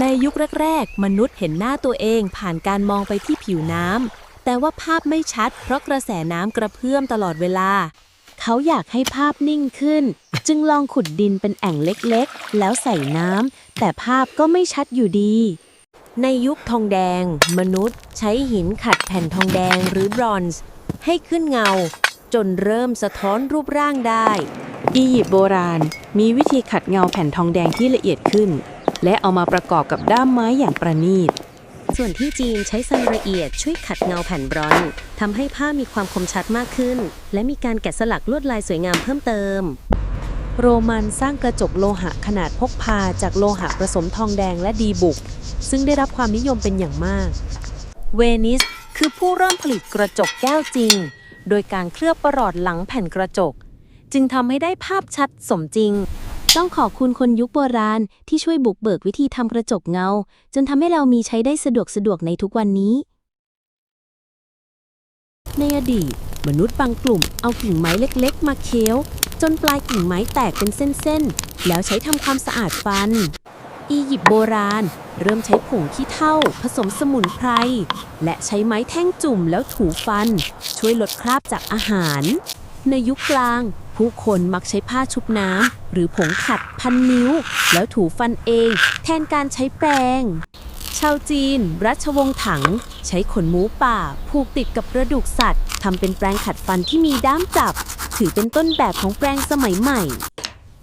ในยุคแรกๆ มนุษย์เห็นหน้าตัวเองผ่านการมองไปที่ผิวน้ำ แต่ว่าภาพไม่ชัดเพราะกระแสน้ำกระเพื่อมตลอดเวลา เขาอยากให้ภาพนิ่งขึ้น จึงลองขุดดินเป็นแอ่งเล็กๆ แล้วใส่น้ำ แต่ภาพก็ไม่ชัดอยู่ดี ในยุคทองแดง มนุษย์ใช้หินขัดแผ่นทองแดงหรือบรอนซ์ ให้ขึ้นเงา จนเริ่มสะท้อนรูปร่างได้ อียิปต์โบราณมีวิธีขัดเงาแผ่นทองแดงที่ละเอียดขึ้น และเอามาประกอบกับด้ามไม้อย่างประณีต ส่วนที่จีนใช้ซันละเอียดช่วยขัดเงาแผ่นบรอนซ์ทำให้ผ้ามีความคมชัดมากขึ้น และมีการแกะสลักลวดลายสวยงามเพิ่มเติม โรมันสร้างกระจกโลหะขนาดพกพาจากโลหะผสมทองแดงและดีบุก ซึ่งได้รับความนิยมเป็นอย่างมาก เวนิสคือผู้เริ่มผลิตกระจกแก้วจริง โดยการเคลือบประหลอดหลังแผ่นกระจก จึงทำให้ได้ภาพชัดสมจริง ต้องขอบคุณคนยุคโบราณที่ช่วยบุกเบิกวิธีทำกระจกเงา จนทำให้เรามีใช้ได้สะดวกสะดวกในทุกวันนี้ ในอดีต มนุษย์บางกลุ่มเอากิ่งไม้เล็กๆ มาเคี้ยว จนปลายกิ่งไม้แตกเป็นเส้นๆ แล้วใช้ทำความสะอาดฟัน อียิปต์โบราณ เริ่มใช้ผงขี้เถ้าผสมสมุนไพร และใช้ไม้แท่งจุ่มแล้วถูฟัน ช่วยลดคราบจากอาหาร ในยุคกลาง ผู้คนมักใช้ผ้าชุบน้ำหรือผงขัดพันนิ้ว แล้วถูฟันเอง แทนการใช้แปรงชาวจีน รัชวงศ์ถัง ใช้ขนหมูป่า ผูกติดกับกระดูกสัตว์ทำเป็นแปรงขัดฟันที่มีด้ามจับ ถือเป็นต้นแบบของแปรงสมัยใหม่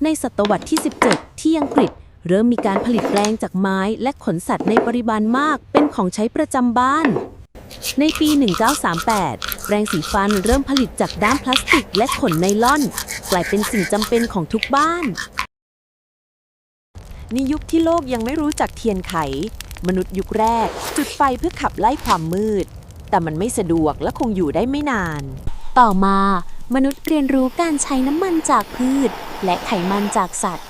ในศตวรรษที่ 17 ที่อังกฤษ เริ่มมีการผลิตแปรงจากไม้และขนสัตว์ในปริมาณมากเป็นของใช้ประจำบ้าน ในปี 1938 แปรงสีฟันเริ่มผลิตจากด้ามพลาสติกและขนไนล่อน กลายเป็นสิ่งจำเป็นของทุกบ้าน ในยุคที่โลกยังไม่รู้จักเทียนไข มนุษย์ยุคแรก จุดไฟเพื่อขับไล่ความมืด แต่มันไม่สะดวกและคงอยู่ได้ไม่นาน ต่อมามนุษย์เรียนรู้การใช้น้ำมันจากพืช และไขมันจากสัตว์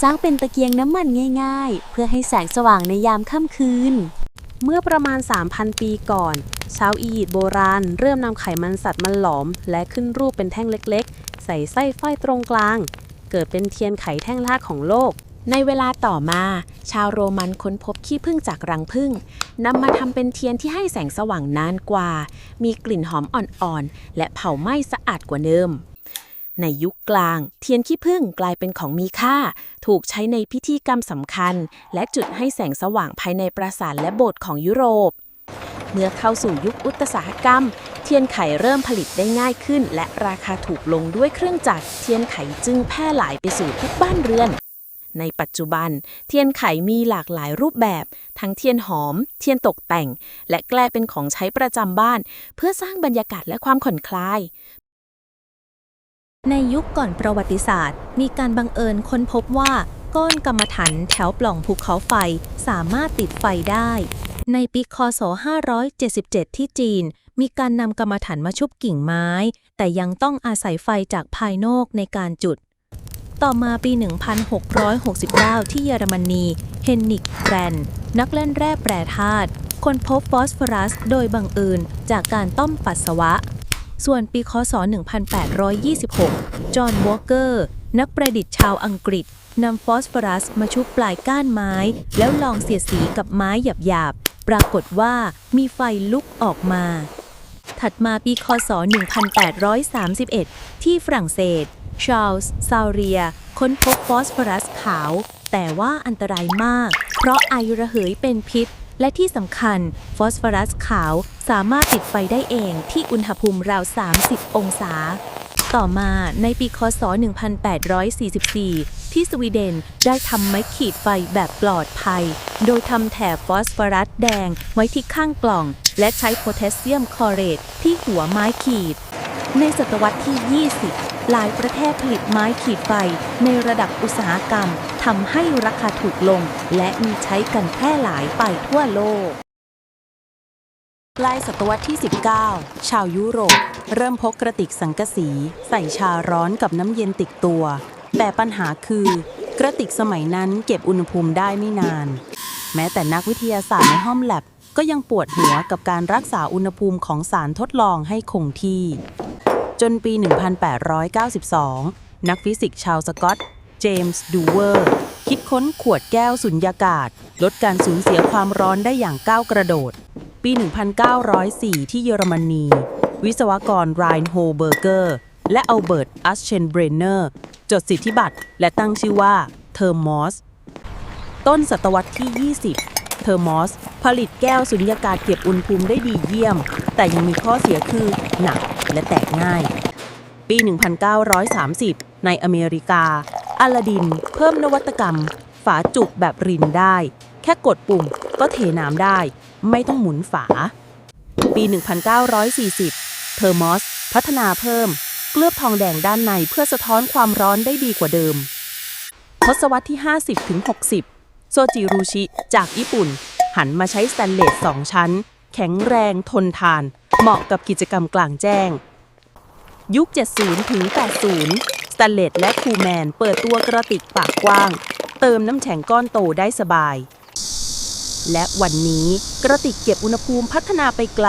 สร้างเป็นตะเกียงน้ำมันง่าย ๆ เพื่อให้แสงสว่างในยามค่ำคืน เมื่อประมาณ 3,000 ปีก่อน ชาวอียิปต์โบราณ เริ่มนำไขมันสัตว์มาหลอม และขึ้นรูปเป็นแท่งเล็กๆ ใส่ไส้ไฟตรงกลาง เกิดเป็นเทียนไขแท่งแรกของโลก ในเวลาต่อมา ชาวโรมันค้นพบขี้ผึ้งจากรังผึ้งนำมาทำเป็นเทียนที่ให้แสงสว่างนานกว่า มีกลิ่นหอมอ่อนๆ และเผาไหม้สะอาดกว่าเดิม ในยุคกลาง เทียนขี้ผึ้งกลายเป็นของมีค่า ถูกใช้ในพิธีกรรมสำคัญ และจุดให้แสงสว่างภายในปราสาทและโบสถ์ของยุโรป เมื่อเข้าสู่ยุคอุตสาหกรรม เทียนไขเริ่มผลิตได้ง่ายขึ้น และราคาถูกลงด้วยเครื่องจักรเทียนไขจึงแพร่หลายไปสู่ทุกบ้านเรือนในปัจจุบัน เทียนไขมีหลากหลายรูปแบบ ทั้งเทียนหอม เทียนตกแต่ง และแกลายเป็นของใช้ประจำบ้าน เพื่อสร้างบรรยากาศและความผ่อนคลาย ในยุคก่อนประวัติศาสตร์ มีการบังเอิญค้นพบว่า ก้อนกรรมฐานแถวปล่องภูเขาไฟสามารถติดไฟได้ ในปีคศ 577 ที่จีน มีการนำกรรมฐานมาชุบกิ่งไม้ แต่ยังต้องอาศัยไฟจากภายนอกในการจุด ต่อมาปี 1669 ที่เยอรมนีเฮนนิกแกรนนักเล่นแร่แปรธาตุค้นพบฟอสฟอรัสโดยบังเอิญจากการต้มปัสสาวะ ส่วนปีคศ 1826 จอห์นวอลเกอร์ นักประดิษฐ์ชาวอังกฤษนำฟอสฟอรัสมาชุบปลายก้านไม้ แล้วลองเสียดสีกับไม้หยาบๆ ปรากฏว่ามีไฟลุกออกมา ถัดมาปีคศ 1831 ที่ฝรั่งเศส ชาร์ลส์ซาวเรีย ค้นพบฟอสฟอรัสขาว แต่ว่าอันตรายมาก เพราะไอระเหยเป็นพิษ และที่สำคัญ ฟอสฟอรัสขาวสามารถติดไฟได้เองที่อุณหภูมิราว 30 องศา ต่อมาในปีคศ 1844 ที่สวีเดนได้ทำไม้ขีดไฟแบบปลอดภัย โดยทำแถบฟอสฟอรัสแดงไว้ที่ข้างกล่อง และใช้โพแทสเซียมคลอเรตที่หัวไม้ขีด ในศตวรรษที่ 20 หลายประเทศผลิตไม้ขีดไฟในระดับอุตสาหกรรมทำให้ราคาถูกลง และมีใช้กันแพร่หลายไปทั่วโลกปลายศตวรรษที่ 19 ชาวยุโรป เริ่มพกกระติกสังกะสี ใส่ชาร้อนกับน้ำเย็นติดตัว แต่ปัญหาคือ กระติกสมัยนั้นเก็บอุณหภูมิได้ไม่นาน แม้แต่นักวิทยาศาสตร์ในห้องแลบก็ยังปวดหัวกับการรักษาอุณหภูมิของสารทดลองให้คงที่ จนปี 1892 นักฟิสิกส์ชาวสกอต เจมส์ดูเวอร์ คิดค้นขวดแก้วสุญญากาศ ลดการสูญเสียความร้อนได้อย่างก้าวกระโดด ปี 1904 ที่เยอรมนี วิศวกรไรน์โฮเบอร์เกอร์ และอัลเบิร์ต อัสเชนเบรเนอร์ จดสิทธิบัตร และตั้งชื่อว่าเทอร์มอส ต้นศตวรรษที่ 20เทอร์มอส ผลิตแก้วสุญญากาศเก็บอุณหภูมิได้ดีเยี่ยม แต่ยังมีข้อเสียคือหนัก และแตกง่าย ปี 1930 ในอเมริกาอลาดิน เพิ่มนวัตกรรม ฝาจุกแบบรินได้ แค่กดปุ่มก็เทน้ำได้ ไม่ต้องหมุนฝา ปี 1940 เทอร์มอส พัฒนาเพิ่ม เกลือบทองแดงด้านในเพื่อสะท้อนความร้อนได้ดีกว่าเดิม ทศวรรษที่ 50ถึง60 โซจิรุชิ จากญี่ปุ่น หันมาใช้สแตนเลส2ชั้น แข็งแรงทนทาน เหมาะกับกิจกรรมกลางแจ้ง ยุค 70 ถึง 80 สแตนเลสและคูแมนเปิดตัวกระติกปากกว้าง เติมน้ำแข็งก้อนโตได้สบาย และวันนี้กระติกเก็บอุณหภูมิพัฒนาไปไกล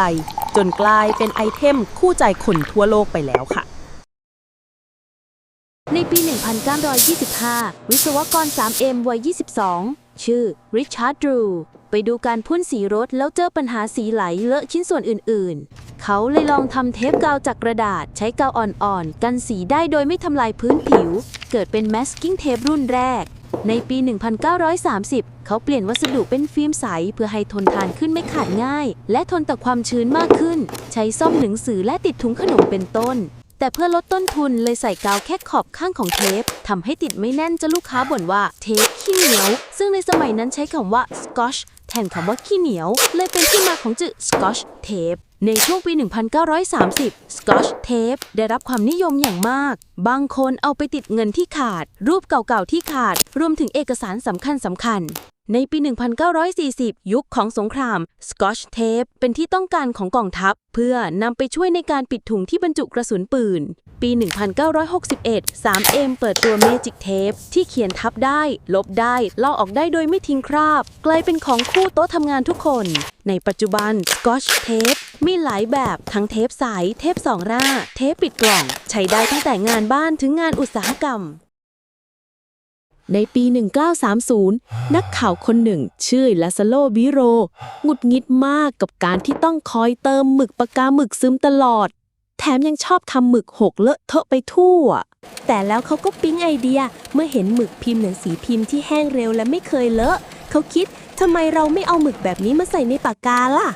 จนกลายเป็นไอเทมคู่ใจคนทั่วโลกไปแล้วค่ะในปี 1925 วิศวกร 3M วัย 22 ชื่อริชาร์ดดรูไปดูการพ่นสีรถแล้วเจอปัญหาสีไหลเลอะชิ้นส่วนอื่นๆ เขาเลยลองทำเทปกาวจากกระดาษใช้กาวอ่อนๆ กันสีได้โดยไม่ทำลายพื้นผิว เกิดเป็น masking tape รุ่นแรก ในปี 1930 เขาเปลี่ยนวัสดุเป็นฟิล์มใส เพื่อให้ทนทานขึ้นไม่ขาดง่าย และทนต่อความชื้นมากขึ้น ใช้ซ่อมหนังสือและติดถุงขนมเป็นต้น แต่เพื่อลดต้นทุนเลยใส่กาวแค่ขอบข้างของเทปทำให้ติดไม่แน่นจนลูกค้าบ่นว่าเทปขี้เหนียว ซึ่งในสมัยนั้นใช้คำว่า scotch แทนคำว่าขี้เหนียว เลยเป็นที่มาของจื่อ scotch tape ในช่วงปี 1930 scotch tape ได้รับความนิยมอย่างมาก บางคนเอาไปติดเงินที่ขาด รูปเก่าๆที่ขาด รวมถึงเอกสารสำคัญสำคัญๆ ในปี 1940 ยุคของสงคราม Scotch Tape เป็นที่ต้องการของกองทัพ เพื่อนำไปช่วยในการปิดถุงที่บรรจุกระสุนปืน ปี 1961 3M เปิดตัว Magic Tape ที่เขียนทับได้ ลบได้ลอกออกได้โดยไม่ทิ้งคราบ กลายเป็นของคู่โต๊ะทำงานทุกคน ในปัจจุบัน Scotch Tape มีหลายแบบทั้งเทปใสเทปสองหน้า เทปปิดกล่อง ใช้ได้ตั้งแต่งานบ้านถึงงานอุตสาหกรรม ในปี 1930 นักข่าวคนหนึ่ง ชื่อลาซาโลบิโรหงุดหงิดมากกับการที่ต้องคอยเติมหมึกปากกาหมึกซึมตลอด แถมยังชอบทำหมึกหกเลอะเทอะไปทั่ว แต่แล้วเขาก็ปิ๊งไอเดียเมื่อเห็นหมึกพิมพ์หนังสือพิมพ์ที่แห้งเร็วและไม่เคยเลอะ เขาคิดทำไมเราไม่เอาหมึกแบบนี้มาใส่ในปากกาล่ะ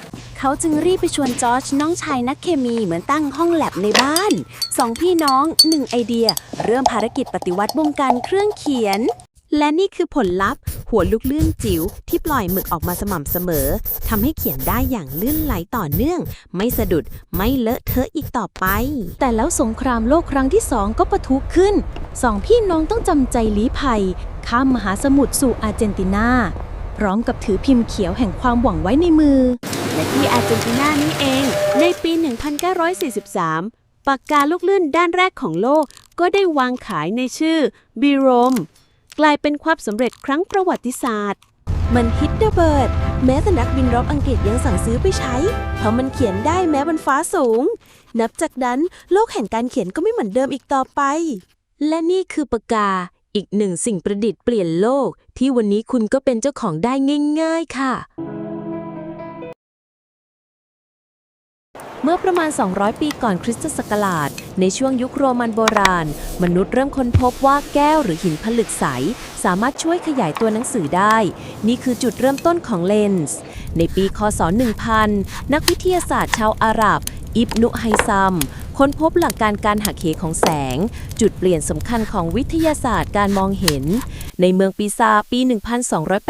เขาจึงรีบไปชวนจอร์จน้องชายนักเคมีเหมือนตั้งห้องแลบในบ้านสองพี่น้องหนึ่งไอเดีย เริ่มภารกิจปฏิวัติวงการเครื่องเขียน และนี่คือผลลัพธ์ หัวลูกเลื่อนจิ๋วที่ปล่อยหมึกออกมาสม่ำเสมอทำให้เขียนได้อย่างลื่นไหลต่อเนื่อง ไม่สะดุดไม่เลอะเทอะอีกต่อไป แต่แล้วสงครามโลกครั้งที่สองก็ปะทุขึ้นสองพี่น้องต้องจำใจลี้ภัย ข้ามมหาสมุทรสู่อาร์เจนตินาพร้อมกับถือพิมพ์เขียวแห่งความหวังไว้ในมือ และที่อาร์เจนตินานี้เอง ในปี 1943 ปากกาลูกลื่นด้านแรกของโลก ก็ได้วางขายในชื่อบีโรมกลายเป็นความสำเร็จครั้งประวัติศาสตร์ มันฮิตระเบิด แม้แต่นักบินรบอังกฤษยังสั่งซื้อไปใช้ เพราะมันเขียนได้แม้บนฟ้าสูง นับจากนั้นโลกแห่งการเขียนก็ไม่เหมือนเดิมอีกต่อไป และนี่คือปากกาอีกหนึ่งสิ่งประดิษฐ์เปลี่ยนโลก ที่วันนี้คุณก็เป็นเจ้าของได้ง่าย ๆ ค่ะ เมื่อประมาณ 200 ปีก่อนคริสตศักราช ในช่วงยุคโรมันโบราณ มนุษย์เริ่มค้นพบว่าแก้วหรือหินผลึกใส สามารถช่วยขยายตัวหนังสือได้ นี่คือจุดเริ่มต้นของเลนส์ ในปีคศ 1000 นักวิทยาศาสตร์ชาวอาหรับ อิบนุไฮซัม ค้นพบหลักการการหักเหของแสง จุดเปลี่ยนสำคัญของวิทยาศาสตร์การมองเห็น ในเมืองปิซาปี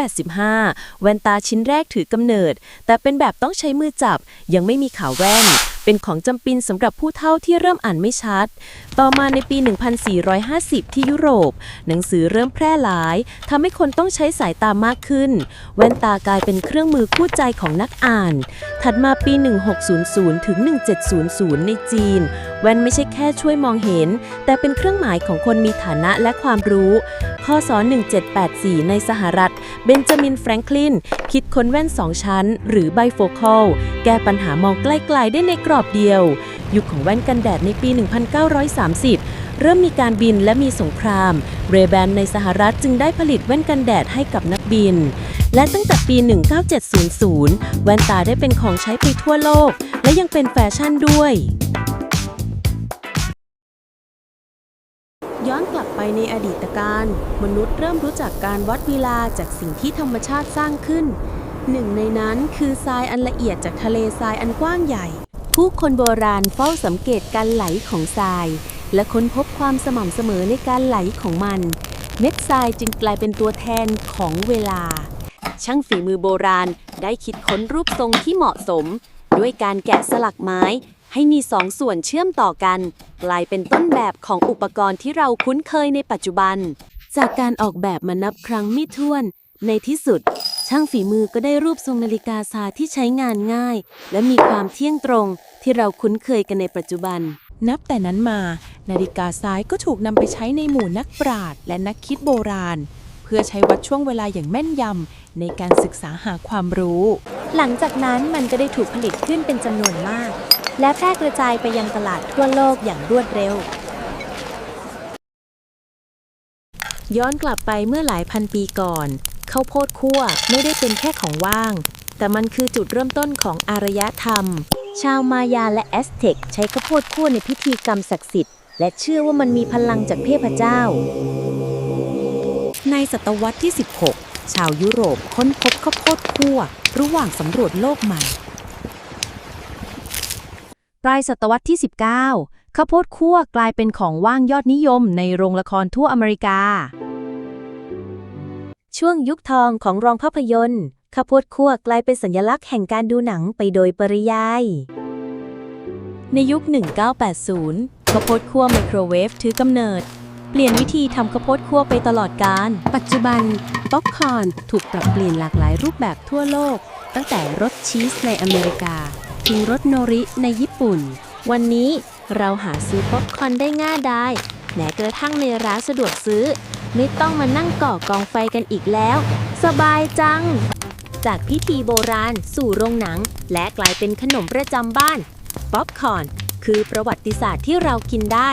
1285 แว่นตาชิ้นแรกถือกำเนิด แต่เป็นแบบต้องใช้มือจับยังไม่มีขาแว่น เป็นของจำเป็นสำหรับผู้เฒ่าที่เริ่มอ่านไม่ชัด ต่อมาในปี 1450 ที่ยุโรป หนังสือเริ่มแพร่หลายทำให้คนต้องใช้สายตามากขึ้น แว่นตากลายเป็นเครื่องมือคู่ใจของนักอ่าน ถัดมาปี 1600 ถึง 1700 ในจีน แว่นไม่ใช่แค่ช่วยมองเห็น แต่เป็นเครื่องหมายของคนมีฐานะและความรู้พศ1784 ในสหรัฐ เบนจามิน แฟรงคลิน คิดค้นแว่นสองชั้น หรือไบโฟคอล แก้ปัญหามองใกล้ๆได้ในกรอบเดียว ยุคของแว่นกันแดดในปี 1930 เริ่มมีการบินและมีสงคราม เรแบนในสหรัฐจึงได้ผลิตแว่นกันแดดให้กับนักบิน และตั้งแต่ปี 1970 แว่นตาได้เป็นของใช้ไปทั่วโลก และยังเป็นแฟชั่นด้วยย้อนกลับไปในอดีตการ มนุษย์เริ่มรู้จักการวัดเวลาจากสิ่งที่ธรรมชาติสร้างขึ้น หนึ่งในนั้นคือทรายอันละเอียดจากทะเลทรายอันกว้างใหญ่ ผู้คนโบราณเฝ้าสังเกตการไหลของทราย และค้นพบความสม่ำเสมอในการไหลของมัน เม็ดทรายจึงกลายเป็นตัวแทนของเวลา ช่างฝีมือโบราณได้คิดค้นรูปทรงที่เหมาะสม ด้วยการแกะสลักไม้ ให้มีสองส่วนเชื่อมต่อกัน กลายเป็นต้นแบบของอุปกรณ์ที่เราคุ้นเคยในปัจจุบัน จากการออกแบบมานับครั้งไม่ถ้วน ในที่สุด ช่างฝีมือก็ได้รูปทรงนาฬิกาทรายที่ใช้งานง่าย และมีความเที่ยงตรงที่เราคุ้นเคยกันในปัจจุบัน นับแต่นั้นมา นาฬิกาซ้ายก็ถูกนำไปใช้ในหมู่นักปราชญ์และนักคิดโบราณ เพื่อใช้วัดช่วงเวลาอย่างแม่นยำในการศึกษาหาความรู้ หลังจากนั้นมันก็ได้ถูกผลิตขึ้นเป็นจำนวนมาก และแพร่กระจายไปยังตลาดทั่วโลกอย่างรวดเร็ว ย้อนกลับไปเมื่อหลายพันปีก่อน ข้าวโพดคั่วไม่ได้เป็นแค่ของว่าง แต่มันคือจุดเริ่มต้นของอารยธรรม ชาวมายาและแอสเท็กใช้ข้าวโพดคั่วในพิธีกรรมศักดิ์สิทธิ์และเชื่อว่ามันมีพลังจากเทพเจ้า ในศตวรรษที่ 16 ชาวยุโรปค้นพบข้าวโพดคั่ว ระหว่างสำรวจโลกใหม่ ปลายศตวรรษที่ 19 ข้าวโพดคั่วกลายเป็นของว่างยอดนิยมในโรงละครทั่วอเมริกา ช่วงยุคทองของโรงภาพยนตร์ข้าวโพดคั่วกลายเป็นสัญลักษณ์แห่งการดูหนังไปโดยปริยาย ในยุค 1980 ข้าวโพดคั่วไมโครเวฟถือกำเนิด เปลี่ยนวิธีทำข้าวโพดคั่วไปตลอดกาลปัจจุบัน ป๊อปคอร์นถูกปรับเปลี่ยนหลากหลายรูปแบบทั่วโลก ตั้งแต่รสชีสในอเมริกา ถึงรสโนริในญี่ปุ่น วันนี้เราหาซื้อป๊อปคอร์นได้ง่ายได้แม้กระทั่งในร้านสะดวกซื้อ ไม่ต้องมานั่งก่อกองไฟกันอีกแล้ว สบายจัง จากพิธีโบราณสู่โรงหนัง และกลายเป็นขนมประจำบ้าน ป๊อปคอร์น คือประวัติศาสตร์ที่เรากินได้